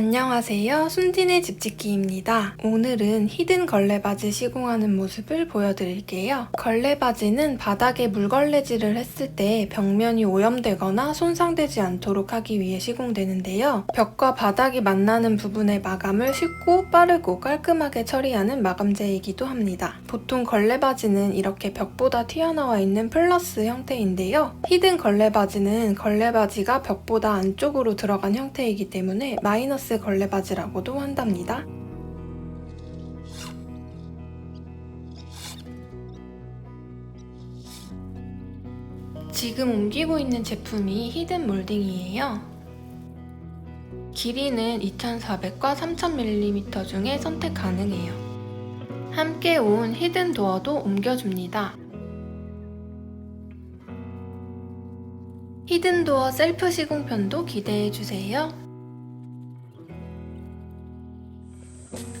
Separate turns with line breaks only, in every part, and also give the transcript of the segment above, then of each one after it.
안녕하세요. 순진의 집짓기입니다. 오늘은 히든 걸레바지 시공하는 모습을 보여드릴게요. 걸레바지는 바닥에 물걸레질을 했을 때 벽면이 오염되거나 손상되지 않도록 하기 위해 시공되는데요. 벽과 바닥이 만나는 부분의 마감을 쉽고 빠르고 깔끔하게 처리하는 마감재이기도 합니다. 보통 걸레바지는 이렇게 벽보다 튀어나와 있는 플러스 형태인데요. 히든 걸레바지는 걸레바지가 벽보다 안쪽으로 들어간 형태이기 때문에 마이너스 걸레바지라고도 한답니다. 지금 옮기고 있는 제품이 히든 몰딩이에요. 길이는 2400과 3000mm 중에 선택 가능해요. 함께 온 히든 도어도 옮겨줍니다. 히든 도어 셀프 시공편도 기대해주세요.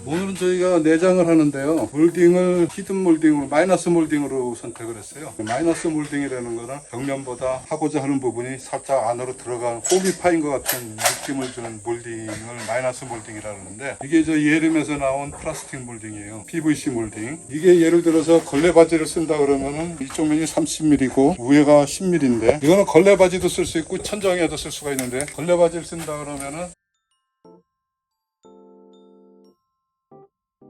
오늘은 저희가 내장을 하는데요. 몰딩을 히든 몰딩으로 마이너스 몰딩으로 선택을 했어요. 마이너스 몰딩이라는 거는 벽면보다 하고자 하는 부분이 살짝 안으로 들어간 홈이 파인 것 같은 느낌을 주는 몰딩을 마이너스 몰딩이라고 하는데 이게 저 예름에서 나온 플라스틱 몰딩이에요. PVC 몰딩. 이게 예를 들어서 걸레 바지를 쓴다 그러면은 이쪽 면이 30mm고 위에가 10mm인데 이거는 걸레 바지도 쓸 수 있고 천정에도 쓸 수가 있는데 걸레 바지를 쓴다 그러면은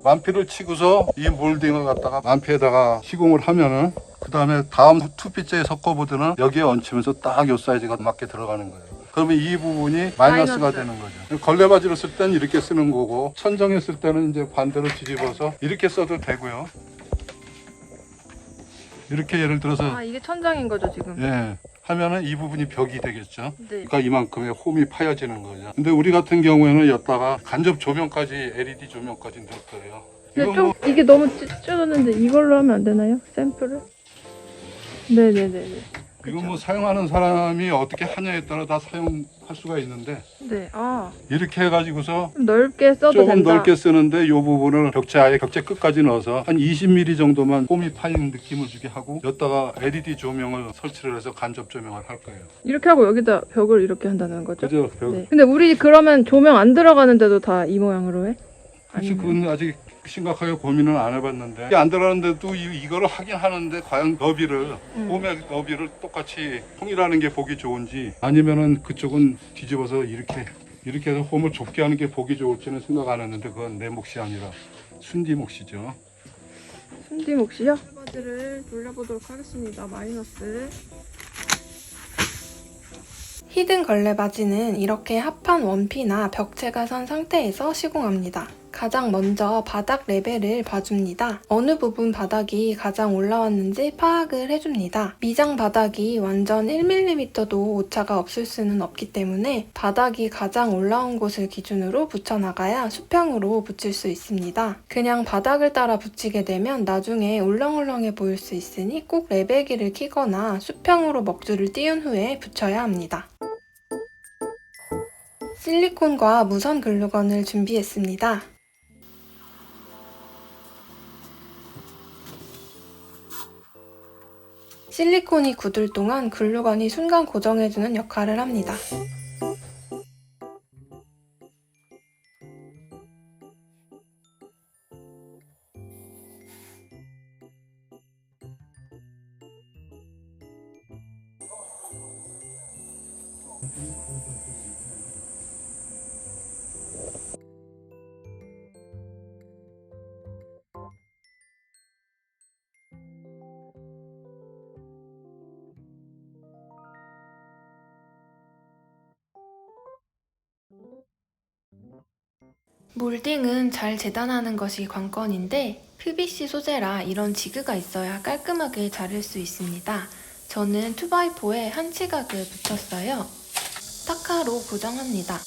만피를 치고서 이 몰딩을 갖다가 만피에다가 시공을 하면은 그 다음에 다음 투피째에 섞어보드는 여기에 얹히면서 딱 요 사이즈가 맞게 들어가는 거예요. 그러면 이 부분이 마이너스가
마이너스.
되는 거죠. 걸레바지로 쓸 때는 이렇게 쓰는 거고 천정에 쓸 때는 이제 반대로 뒤집어서 이렇게 써도 되고요. 이렇게 예를 들어서
아 이게 천장인 거죠 지금?
예 하면은 이 부분이 벽이 되겠죠.
네.
그러니까 이만큼의 홈이 파여지는 거죠. 근데 우리 같은 경우에는 여기다가 간접 조명까지 LED 조명까지 넣을 거예요.
근데
좀뭐
이게 너무 찢어졌는데 이걸로 하면 안 되나요? 샘플을? 네네네네.
이건 뭐 사용하는 사람이 어떻게 하냐에 따라 다 사용 할 수가 있는데
네. 아
이렇게 해가지고서
좀 넓게 써도
조금
된다.
넓게 쓰는데 이 부분을 벽체 아예 벽체 끝까지 넣어서 한 20mm 정도만 홈이 파인 느낌을 주게 하고 여기다가 LED 조명을 설치를 해서 간접 조명을 할 거예요.
이렇게 하고 여기다 벽을 이렇게 한다는 거죠?
그죠? 벽.
네. 근데 우리 그러면 조명 안 들어가는데도 다 이 모양으로 해? 아니면-
그건 아직 심각하게 고민은 안 해봤는데 안 들어가는데도 이, 이거를 하긴 하는데 과연 너비를
음.
홈의 너비를 똑같이 통일하는 게 보기 좋은지 아니면은 그쪽은 뒤집어서 이렇게 이렇게 해서 홈을 좁게 하는 게 보기 좋을지는 생각 안 했는데 그건 내 몫이 아니라 순디 몫이죠.
순디 몫이요? 바지를 돌려보도록 하겠습니다. 마이너스.
히든 걸레 바지는 이렇게 합판 원피나 벽체가 선 상태에서 시공합니다. 가장 먼저 바닥 레벨을 봐줍니다. 어느 부분 바닥이 가장 올라왔는지 파악을 해줍니다. 미장 바닥이 완전 1mm도 오차가 없을 수는 없기 때문에 바닥이 가장 올라온 곳을 기준으로 붙여나가야 수평으로 붙일 수 있습니다. 그냥 바닥을 따라 붙이게 되면 나중에 울렁울렁해 보일 수 있으니 꼭 레벨기를 키거나 수평으로 먹줄을 띄운 후에 붙여야 합니다. 실리콘과 무선 글루건을 준비했습니다. 실리콘이 굳을 동안 글루건이 순간 고정해주는 역할을 합니다. 몰딩은 잘 재단하는 것이 관건인데 PVC 소재라 이런 지그가 있어야 깔끔하게 자를 수 있습니다. 저는 2x4에 한 치각을 붙였어요. 타카로 고정합니다.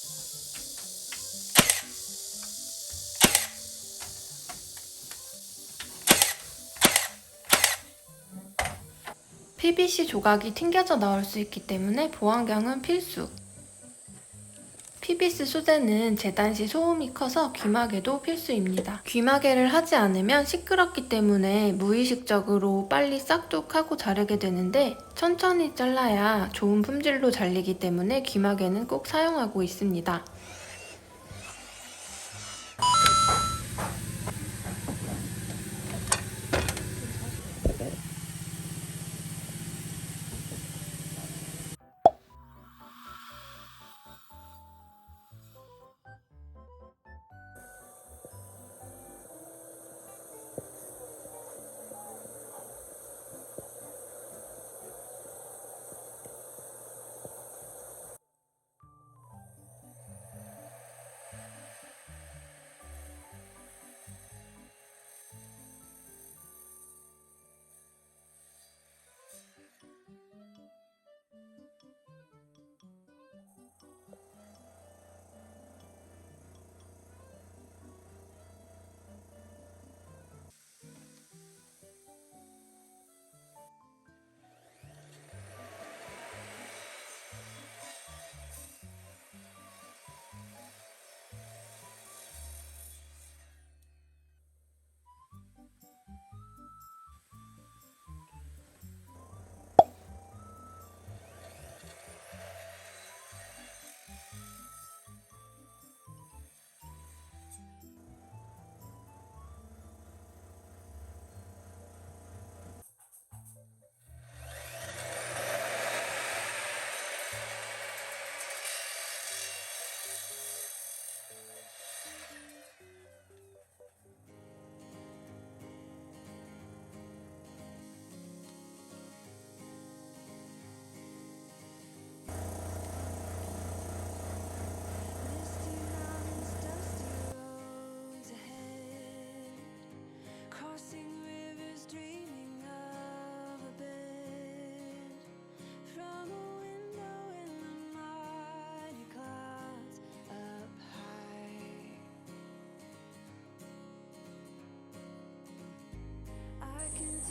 PVC 조각이 튕겨져 나올 수 있기 때문에 보안경은 필수. PVC 소재는 재단 시 소음이 커서 귀마개도 필수입니다. 귀마개를 하지 않으면 시끄럽기 때문에 무의식적으로 빨리 싹둑하고 자르게 되는데 천천히 잘라야 좋은 품질로 잘리기 때문에 귀마개는 꼭 사용하고 있습니다.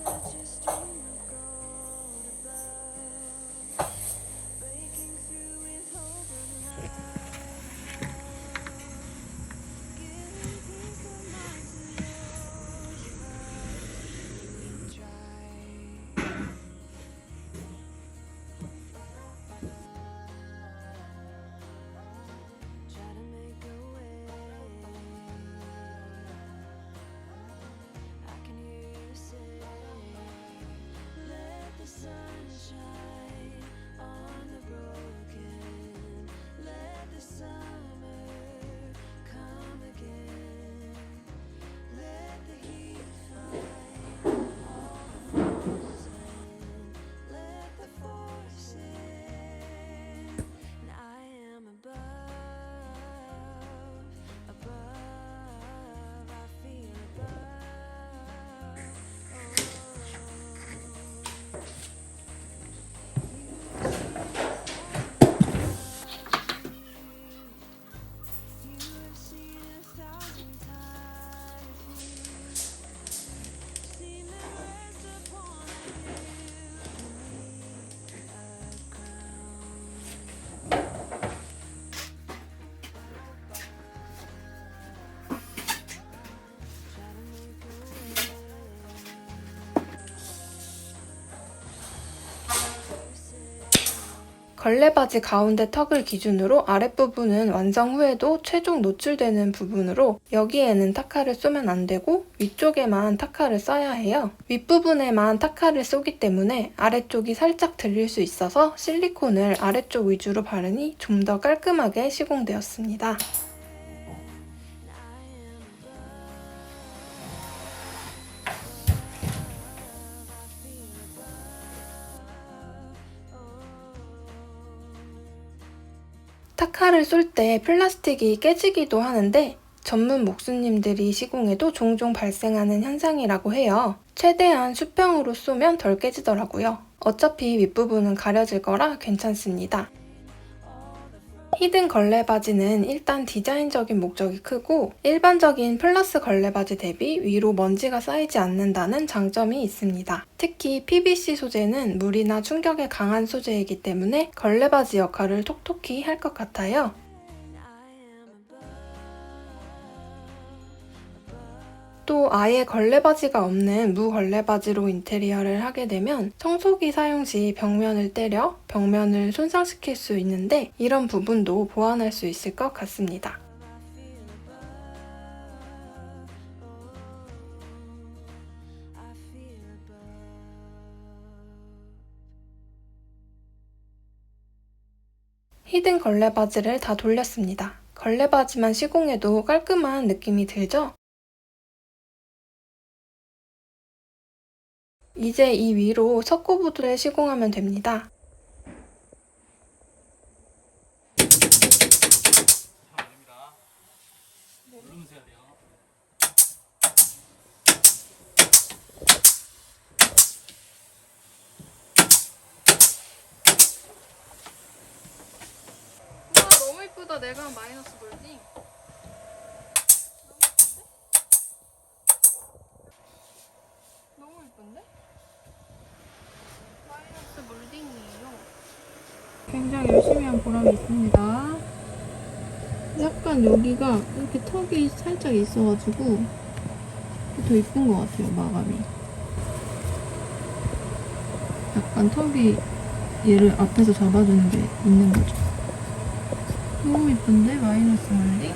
I just dream.
걸레바지 가운데 턱을 기준으로 아랫부분은 완성 후에도 최종 노출되는 부분으로 여기에는 타카를 쏘면 안 되고 위쪽에만 타카를 써야 해요. 윗부분에만 타카를 쏘기 때문에 아래쪽이 살짝 들릴 수 있어서 실리콘을 아래쪽 위주로 바르니 좀 더 깔끔하게 시공되었습니다. 타카를 쏠 때 플라스틱이 깨지기도 하는데 전문 목수님들이 시공해도 종종 발생하는 현상이라고 해요. 최대한 수평으로 쏘면 덜 깨지더라고요. 어차피 윗부분은 가려질 거라 괜찮습니다. 히든 걸레 바지는 일단 디자인적인 목적이 크고 일반적인 플러스 걸레 바지 대비 위로 먼지가 쌓이지 않는다는 장점이 있습니다. 특히 PVC 소재는 물이나 충격에 강한 소재이기 때문에 걸레 바지 역할을 톡톡히 할 것 같아요. 또 아예 걸레바지가 없는 무걸레바지로 인테리어를 하게 되면 청소기 사용 시 벽면을 때려 벽면을 손상시킬 수 있는데 이런 부분도 보완할 수 있을 것 같습니다. 히든 걸레바지를 다 돌렸습니다. 걸레바지만 시공해도 깔끔한 느낌이 들죠? 이제 이 위로 석고보드를 시공하면
됩니다. 내가 한 마이너스 볼딩. 너무 이쁜데? 마이너스 몰딩이에요. 굉장히 열심히 한 보람이 있습니다. 약간 여기가 이렇게 턱이 살짝 있어가지고 더 이쁜 것 같아요, 마감이. 약간 턱이 얘를 앞에서 잡아주는 게 있는 거죠. 너무 이쁜데? 마이너스 몰딩?